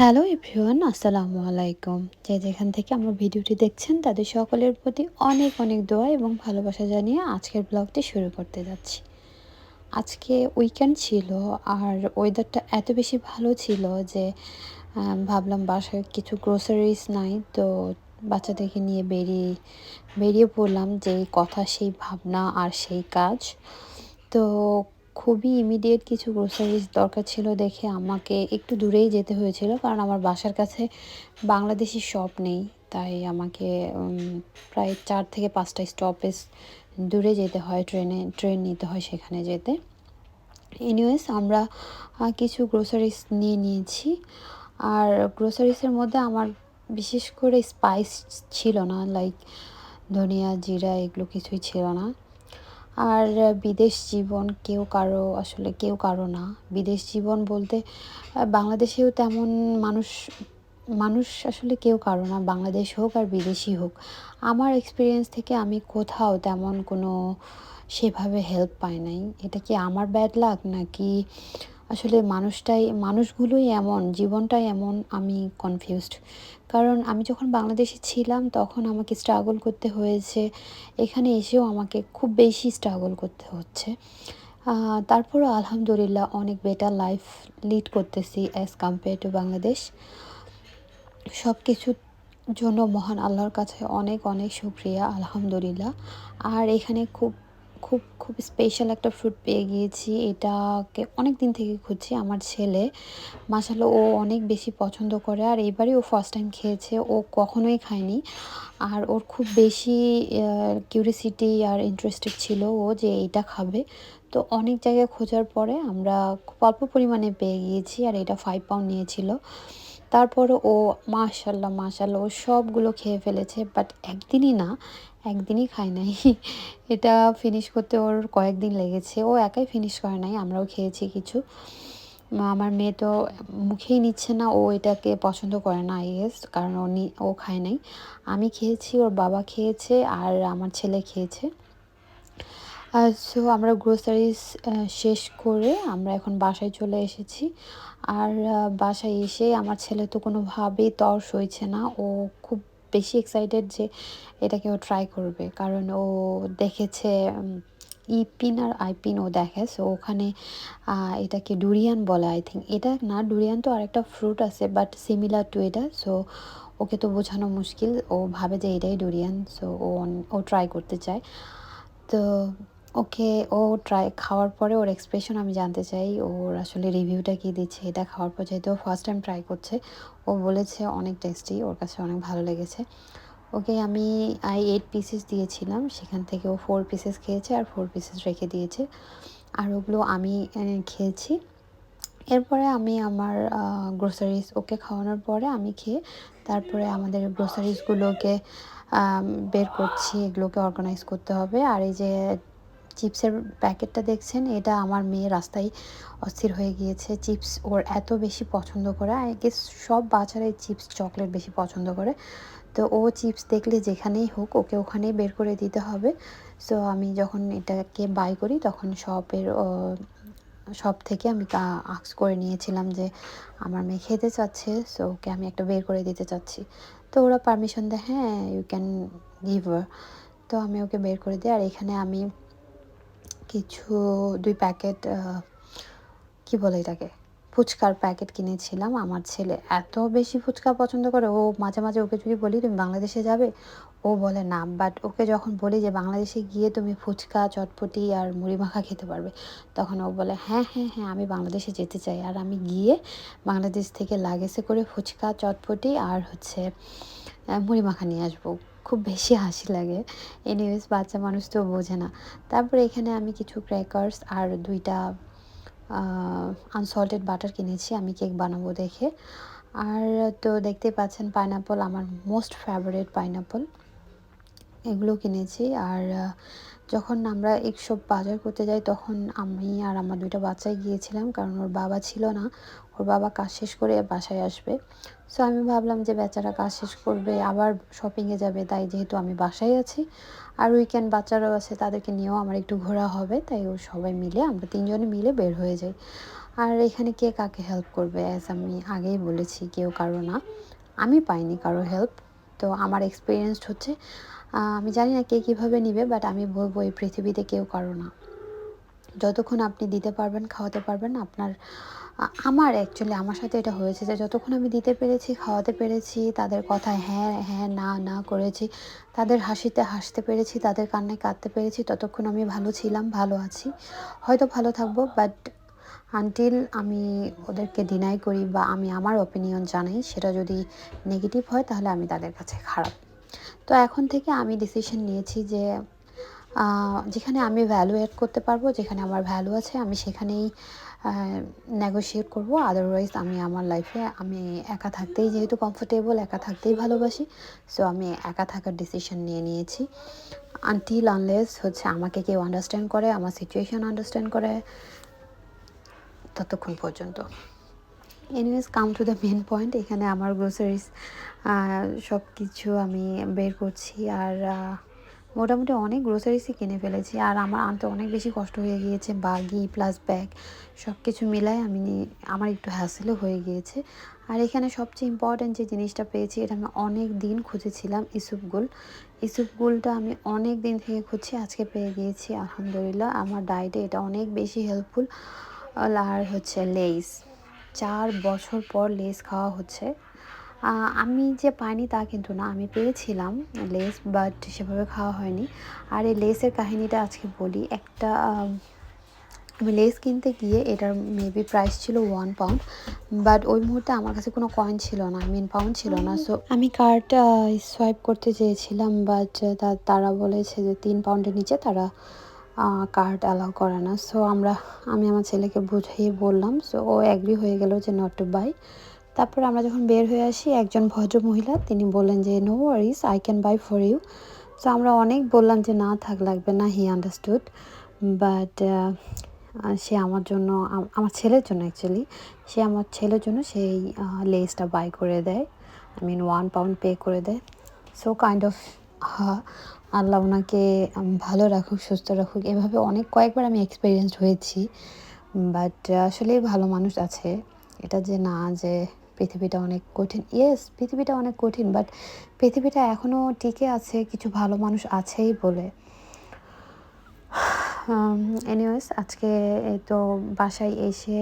Hello everyone, আসসালামু আলাইকুম। যে যেখান থেকে আমার ভিডিওটি দেখছেন, তাদের সকলের প্রতি অনেক অনেক দোয়া এবং ভালোবাসা জানিয়ে আজকের ব্লগটি শুরু করতে যাচ্ছি। আজকে উইকেন্ড ছিল আর ওয়েদারটা এত বেশি ভালো ছিল যে ভাবলাম বাসায় কিছু গ্রোসারিজ নাই, তো বাচ্চাদেরকে নিয়ে বেরিয়ে বেরিয়ে পড়লাম যে কথা, সেই ভাবনা আর সেই কাজ। তো খুবই ইমিডিয়েট কিছু গ্রোসারিজ দরকার ছিল দেখে আমাকে একটু দূরেই যেতে হয়েছিল, কারণ আমার বাসার কাছে বাংলাদেশি শপ নেই। তাই আমাকে প্রায় চার থেকে পাঁচটা স্টপেজ দূরে যেতে হয়, ট্রেনে ট্রেন নিতে হয় সেখানে যেতে। এনিওয়েজ আমরা কিছু গ্রোসারিজ নিয়ে নিয়েছি। আর গ্রোসারিসের মধ্যে আমার বিশেষ করে স্পাইস ছিল না লাইক ধনিয়া, জিরা, এগুলো কিছুই ছিল না। আর বিদেশ জীবন কেউ কারও, আসলে কেউ কারও না। বিদেশ জীবন বলতে বাংলাদেশেও তেমন মানুষ মানুষ আসলে কেউ কারও না। বাংলাদেশ হোক আর বিদেশি হোক। আমার এক্সপিরিয়েন্স থেকে আমি কোথাও তেমন কোনো সেভাবে হেল্প পাই নাই। এটা কি আমার ব্যাড লাক নাকি আসলে মানুষটাই, মানুষগুলোই এমন, জীবনটাই এমন, আমি কনফিউজড কারণ আমি যখন বাংলাদেশে ছিলাম, তখন আমাকে স্ট্রাগল করতে হয়েছে। এখানে এসেও আমাকে খুব বেশি স্ট্রাগল করতে হচ্ছে। তারপরও আলহামদুলিল্লাহ অনেক বেটার লাইফ লিড করতেছি অ্যাজ কম্পেয়ার টু বাংলাদেশ। সব কিছুর জন্য মহান আল্লাহর কাছে অনেক অনেক শুক্রিয়া, আলহামদুলিল্লাহ। আর এখানে খুব খুব খুব স্পেশাল একটা ফ্রুট পেয়ে গিয়েছি। এটাকে অনেক দিন থেকে খুঁজছি আমার ছেলে। মাসাল্লাহ ও অনেক বেশি পছন্দ করে। আর এবারই ও ফার্স্ট টাইম খেয়েছে। ও কখনোই খায়নি। আর ওর খুব বেশি কিউরিসিটি আর ইন্টারেস্টেড ছিল ও যে এইটা খাবে। তো অনেক জায়গায় খোঁজার পরে আমরা খুব অল্প পরিমাণে পেয়ে গিয়েছি আর এটা ফাইভ পাউন্ড নিয়েছিল। তারপরে ও মাশাল্লাহ মাশাল্লাহ ও সবগুলো খেয়ে ফেলেছে। বাট একদিনই না একদিনই খায় নাই। এটা ফিনিশ করতে ওর কয়েকদিন লেগেছে। ও একাই ফিনিশ করে নাই, আমরাও খেয়েছি কিছু। আমার মেয়ে তো মুখেই নিচ্ছে না, ও এটাকে পছন্দ করে না আই গেস কারণ ও ও খায় নাই। আমি খেয়েছি, ওর বাবা খেয়েছে, আর আমার ছেলে খেয়েছে। সো আমরা গ্রোসারিজ শেষ করে আমরা এখন বাসায় চলে এসেছি। আর বাসায় এসে আমার ছেলে তো কোনোভাবেই তর সইছে না। ও খুব বেশি এক্সাইটেড যে এটাকে ও ট্রাই করবে। কারণ ও দেখেছে ইপিন আর আইপিন ও দেখে। সো ওখানে এটাকে ডুরিয়ান বলে আই থিঙ্ক এটা না ডুরিয়ান তো আরেকটা ফ্রুট আছে বাট সিমিলার টু এটা। সো ওকে তো বোঝানো মুশকিল। ও ভাবে যে এটাই ডুরিয়ান সো ও ও ট্রাই করতে চায়। তো ওকে ও ট্রাই খাওয়ার পরে ওর এক্সপ্রেশন আমি জানতে চাই, ওর আসলে রিভিউটা কী দিচ্ছে, এটা খাওয়ার পর যেহেতু ও ফার্স্ট টাইম ট্রাই করছে, ও বলেছে অনেক টেস্টি ওর কাছে অনেক ভালো লেগেছে। ওকে আমি আই এইট পিসেস দিয়েছিলাম, সেখান থেকে ও ফোর পিসেস খেয়েছে আর ফোর পিসেস রেখে দিয়েছে। আর ওগুলো আমি খেয়েছি। এরপরে আমি আমার গ্রোসারিজ ওকে খাওয়ানোর পরে আমি খেয়ে তারপরে আমাদের গ্রোসারিজগুলোকে বের করছি, এগুলোকে অর্গানাইজ করতে হবে। আর এই যে চিপসের প্যাকেটটা দেখছেন, এটা আমার মেয়ে রাস্তায় অস্থির হয়ে গিয়েছে। চিপস ওর এত বেশি পছন্দ করে, আই গেস সব বাচ্চারাই চিপস, চকলেট বেশি পছন্দ করে। তো ও চিপস দেখলে যেখানেই হোক, ওকে ওখানেই বের করে দিতে হবে। সো আমি যখন এটাকে বাই করি, তখন শপের শপ থেকে আমি আক্স করে নিয়েছিলাম যে আমার মেয়ে খেতে চাচ্ছে, সো ওকে আমি একটা বের করে দিতে চাচ্ছি। তো ওরা পারমিশন দেয় হ্যাঁ ইউ ক্যান গিভ তো আমি ওকে বের করে দিই, আর এখানে আমি কিছু দুই প্যাকেট কি বলে এটাকে? ফুচকার প্যাকেট কিনেছিলাম। আমার ছেলে এত বেশি ফুচকা পছন্দ করে, ও মাঝে মাঝে ওকে যদি বলি, তুমি বাংলাদেশে যাবে? ও বলে, না বাট ওকে যখন বলি যে বাংলাদেশে গিয়ে তুমি ফুচকা, চটপটি আর মুড়ি মাখা খেতে পারবে, তখন ও বলে হ্যাঁ হ্যাঁ হ্যাঁ আমি বাংলাদেশে যেতে চাই। আর আমি গিয়ে বাংলাদেশ থেকে লাগেজে করে ফুচকা, চটপটি আর হচ্ছে মুড়ি মাখা নিয়ে আসব। খুব বেশি হাসি লাগে। এনিওয়েজ বাচ্চা মানুষ তো বোঝে না। তারপরে এখানে আমি কিছু ক্র্যাকার্স আর দুইটা আনসল্টেড বাটার কিনেছি, আমি কেক বানাবো দেখে। আর তো দেখতে পাচ্ছেন পাইনাপল আমার মোস্ট ফেভারেট পাইনাপল এগুলো কিনেছি, আর যখন আমরা এইসব বাজার করতে যাই, তখন আমি আর আমার দুইটা বাচ্চাই গিয়েছিলাম, কারণ ওর বাবা ছিল না। ওর বাবা কাজ শেষ করে বাসায় আসবে। সো আমি ভাবলাম যে বেচারা কাজ শেষ করবে, আবার শপিংয়ে যাবে, তাই যেহেতু আমি বাসায় আছি। আর উইকেন্ড বাচ্চারাও আছে, তাদেরকে নিয়েও আমার একটু ঘোরা হবে, তাই ও সবাই মিলে, আমরা তিনজনে মিলে বের হয়ে যাই। আর এখানে কে কাকে হেল্প করবে? অ্যাজ আমি আগেই বলেছি, কেউ কারও না। আমি পাইনি কারও হেল্প তো আমার এক্সপিরিয়েন্স হচ্ছে আমি জানি না কে কীভাবে নিবে বাট আমি বলব এই পৃথিবীতে কেউ কারও না। যতক্ষণ আপনি দিতে পারবেন, খাওয়াতে পারবেন, আপনার আমার অ্যাকচুয়ালি আমার সাথে এটা হয়েছে যে যতক্ষণ আমি দিতে পেরেছি, খাওয়াতে পেরেছি, তাদের কথায় হ্যাঁ হ্যাঁ না না করেছি, তাদের হাসিতে হাসতে পেরেছি, তাদের কান্নায় কাঁদতে পেরেছি, ততক্ষণ আমি ভালো ছিলাম, ভালো আছি। হয়তো ভালো থাকব বাট আনটিল আমি ওদেরকে ডিনাই করি বা আমি আমার ওপিনিয়ন জানাই, সেটা যদি নেগেটিভ হয়, তাহলে আমি তাদের কাছে খারাপ। তো এখন থেকে আমি ডিসিশন নিয়েছি যে যেখানে আমি ভ্যালু অ্যাড করতে পারব, যেখানে আমার ভ্যালু আছে, আমি সেখানেই নেগোশিয়েট করব। আদারওয়াইজ আমি আমার লাইফে আমি একা থাকতেই যেহেতু কমফোর্টেবল একা থাকতেই ভালোবাসি সো আমি একা থাকার ডিসিশন নিয়ে নিয়েছি। আনটিল আনলেস হচ্ছে আমাকে কেউ আন্ডারস্ট্যান্ড করে, আমার সিচুয়েশান আন্ডারস্ট্যান্ড করে ততক্ষণ পর্যন্ত। Anyways come to the main point এখানে আমার গ্রোসারিস সব কিছু আমি বের করছি। আর মোটামুটি অনেক গ্রোসারিসই কিনে ফেলেছি। আর আমার আনতে অনেক বেশি কষ্ট হয়ে গিয়েছে। বাগি প্লাস ব্যাগ সব কিছু মিলাই আমি আমার একটু হ্যাসেলও হয়ে গিয়েছে। আর এখানে সবচেয়ে ইম্পর্ট্যান্ট যে জিনিসটা পেয়েছি, এটা আমি অনেক দিন খুঁজেছিলাম ইসুপগুল ইসুপগুলটা আমি অনেক দিন থেকে খুঁজছি, আজকে পেয়ে গিয়েছি, আলহামদুলিল্লাহ। আমার ডায়েটে এটা অনেক বেশি হেল্পফুল আর হচ্ছে লেস চার বছর পর লেস খাওয়া হচ্ছে। আমি যে পাইনি তা কিন্তু না, আমি পেয়েছিলাম লেস বাট সেভাবে খাওয়া হয়নি। আর এই লেসের কাহিনিটা আজকে বলি। একটা আমি লেস কিনতে গিয়ে এটার মেবি প্রাইস ছিল ওয়ান পাউন্ড বাট ওই মুহূর্তে আমার কাছে কোনো কয়েন ছিল না আই মিন পাউন্ড ছিল না। সো আমি কার্ড সোয়াইপ করতে চেয়েছিলাম বাট তারা বলেছে যে তিন পাউন্ডের নিচে তারা কার্ড অ্যালাউ করে না। সো আমরা, আমি আমার ছেলেকে বুঝিয়ে বললাম সো ও অ্যাগ্রি হয়ে গেল যে নট টু বাই তারপর আমরা যখন বের হয়ে আসি, একজন ভদ্র মহিলা তিনি বললেন যে no worries I can buy for you so আমরা অনেক বললাম যে, না, থাক, লাগবে না। হি আন্ডারস্টুড বাট সে আমার জন্য আমার ছেলের জন্য অ্যাকচুয়ালি সে আমার ছেলের জন্য সেই লেসটা বাই করে দেয়। I mean one pound pay করে দেয়। সো কাইন্ড অফ আল্লাহ ওনাকে ভালো রাখুক, সুস্থ রাখুক। এভাবে অনেক, কয়েকবার আমি এক্সপিরিয়েন্সড হয়েছি বাট আসলে ভালো মানুষ আছে। এটা যে না, যে পৃথিবীটা অনেক কঠিন। ইয়েস পৃথিবীটা অনেক কঠিন বাট পৃথিবীটা এখনও টিকে আছে, কিছু ভালো মানুষ আছেই বলে। এনিওয়েস আজকে এই তো বাসায় এসে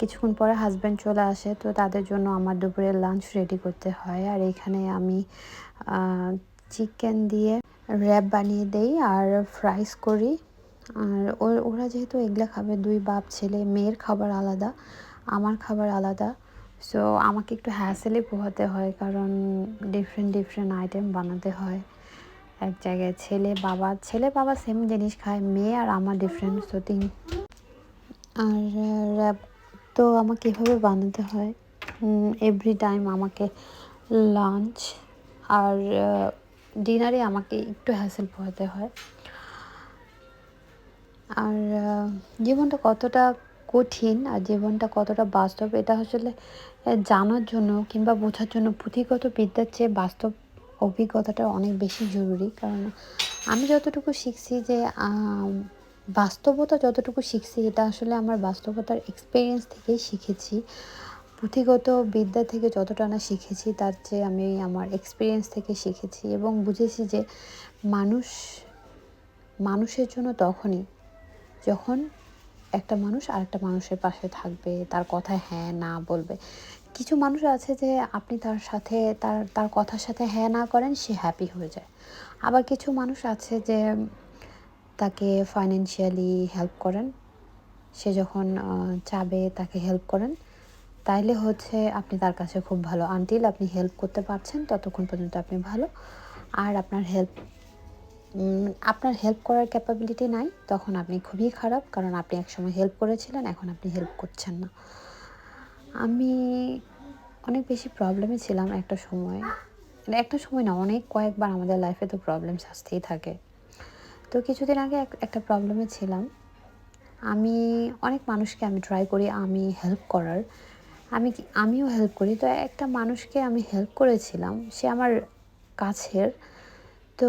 কিছুক্ষণ পরে হাজব্যান্ড চলে আসে, তো তাদের জন্য আমার দুপুরের লাঞ্চ রেডি করতে হয়। আর এখানে আমি চিকেন দিয়ে র্যাপ বানিয়ে দেই আর ফ্রাইস করি। আর ওরা যেহেতু এগুলো খাবে, দুই বাপ, ছেলে, মেয়ের খাবার আলাদা, আমার খাবার আলাদা। সো আমাকে একটু হ্যাসেলে পোহাতে হয়, কারণ ডিফারেন্ট ডিফারেন্ট আইটেম বানাতে হয়। এক জায়গায় ছেলে, বাবা ছেলে, বাবা সেম জিনিস খায়, মেয়ে আর আমার ডিফারেন্ট সো তিন। আর র্যাপ তো আমাকে এভাবে বানাতে হয় এভরি টাইম আমাকে লাঞ্চ আর ডিনারে আমাকে একটু হ্যাসেল পোহাতে হয়। আর জীবনটা কতটা কঠিন আর জীবনটা কতটা বাস্তব এটা আসলে জানার জন্য কিংবা বোঝার জন্য পুঁথিগত বিদ্যার চেয়ে বাস্তব অভিজ্ঞতাটা অনেক বেশি জরুরি। কারণ আমি যতটুকু শিখছি যে বাস্তবতা যতটুকু শিখছি এটা আসলে আমার বাস্তবতার এক্সপিরিয়েন্স থেকেই শিখেছি। পুঁথিগত বিদ্যা থেকে যতটা না শিখেছি, তার চেয়ে আমি আমার এক্সপিরিয়েন্স থেকে শিখেছি এবং বুঝেছি যে মানুষ, মানুষের জন্য তখনই যখন একটা মানুষ আরেকটা মানুষের পাশে থাকবে, তার কথায় হ্যাঁ না বলবে। কিছু মানুষ আছে যে আপনি তার সাথে, তার তার কথার সাথে হ্যাঁ না করেন, সে হ্যাপি হয়ে যায়। আবার কিছু মানুষ আছে যে তাকে ফাইন্যান্সিয়ালি হেল্প করেন। সে যখন চাবে তাকে হেল্প করেন। তাইলে হচ্ছে আপনি তার কাছে খুব ভালো আনটিল, আপনি হেল্প করতে পারছেন, ততক্ষণ পর্যন্ত আপনি ভালো। আর আপনার হেল্প আপনার হেল্প করার ক্যাপাবিলিটি নাই, তখন আপনি খুবই খারাপ, কারণ আপনি একসময় হেল্প করেছিলেন, এখন আপনি হেল্প করছেন না। আমি অনেক বেশি প্রবলেমে ছিলাম একটা সময়। মানে একটা সময় না, অনেক কয়েকবার আমাদের লাইফে তো প্রবলেম আসতেই থাকে। তো কিছুদিন আগে একটা প্রবলেমে ছিলাম। আমি, অনেক মানুষকে আমি ট্রাই করি আমি হেল্প করার। আমি কি, আমিও হেল্প করি। তো একটা মানুষকে আমি হেল্প করেছিলাম, সে আমার কাছের। তো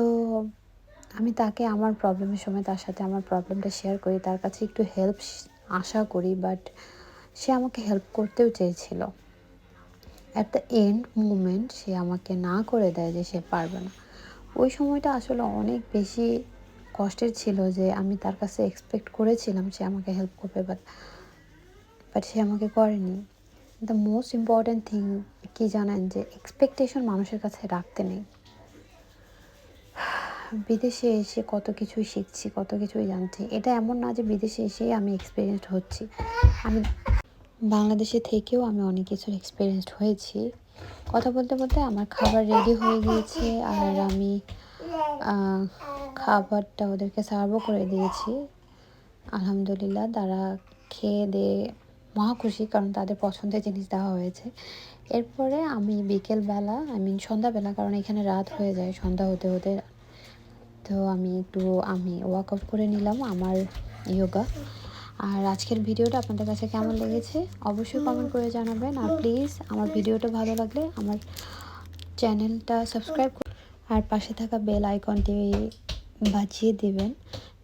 আমি তাকে আমার প্রবলেমের সময় তার সাথে আমার প্রবলেমটা শেয়ার করি, তার কাছে একটু হেল্প আশা করি বাট সে আমাকে হেল্প করতেও চেয়েছিল। অ্যাট দ্য এন্ড মুমেন্ট সে আমাকে না করে দেয় যে সে পারবে না। ওই সময়টা আসলে অনেক বেশি কষ্টের ছিল যে আমি তার কাছে এক্সপেক্ট করেছিলাম সে আমাকে হেল্প করবে বাট বাট সে আমাকে করেনি। দ্য মোস্ট ইম্পর্ট্যান্ট থিং কী জানেন যে এক্সপেকটেশন মানুষের কাছে রাখতে নেই। বিদেশে এসে কত কিছুই শিখছি, কত কিছুই জানছি। এটা এমন না যে বিদেশে এসেই আমি এক্সপিরিয়েন্সড হচ্ছি। আমি বাংলাদেশে থেকেও আমি অনেক কিছুর এক্সপিরিয়েন্সড হয়েছি। কথা বলতে বলতে আমার খাবার রেডি হয়ে গিয়েছে আর আমি খাবারটা ওদেরকে সার্ভও করে দিয়েছি। আলহামদুলিল্লাহ তারা খেয়ে দিয়ে মহা খুশি কারণ তাদের পছন্দের জিনিস দেওয়া হয়েছে। এরপরে আমি বিকেলবেলা আই মিন সন্ধ্যাবেলা, কারণ এখানে রাত হয়ে যায় সন্ধ্যা হতে হতে। তো আমি একটু, আমি ওয়াক ওয়ার্কআউট করে নিলাম আমার ইয়োগা আর আজকের ভিডিওটা আপনাদের কাছে কেমন লেগেছে? অবশ্যই কমেন্ট করে জানাবেন। আর প্লিজ আমার ভিডিওটা ভালো লাগলে আমার চ্যানেলটা সাবস্ক্রাইব আর পাশে থাকা বেল আইকনটি বাজিয়ে দিবেন।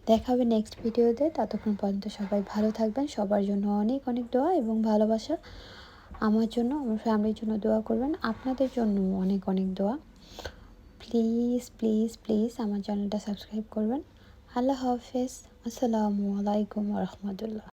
দেখা হবে নেক্সট ভিডিওতে ততক্ষণ পর্যন্ত সবাই ভালো থাকবেন। সবার জন্য অনেক অনেক দোয়া এবং ভালোবাসা। আমার জন্য, আমার ফ্যামিলির জন্য দোয়া করবেন। আপনাদের জন্য অনেক অনেক দোয়া। প্লিজ প্লিজ প্লিজ আমার চ্যানেলটা সাবস্ক্রাইব করবেন। আল্লাহ হাফেজ। আসসালামু আলাইকুম রহমতুল্লাহ।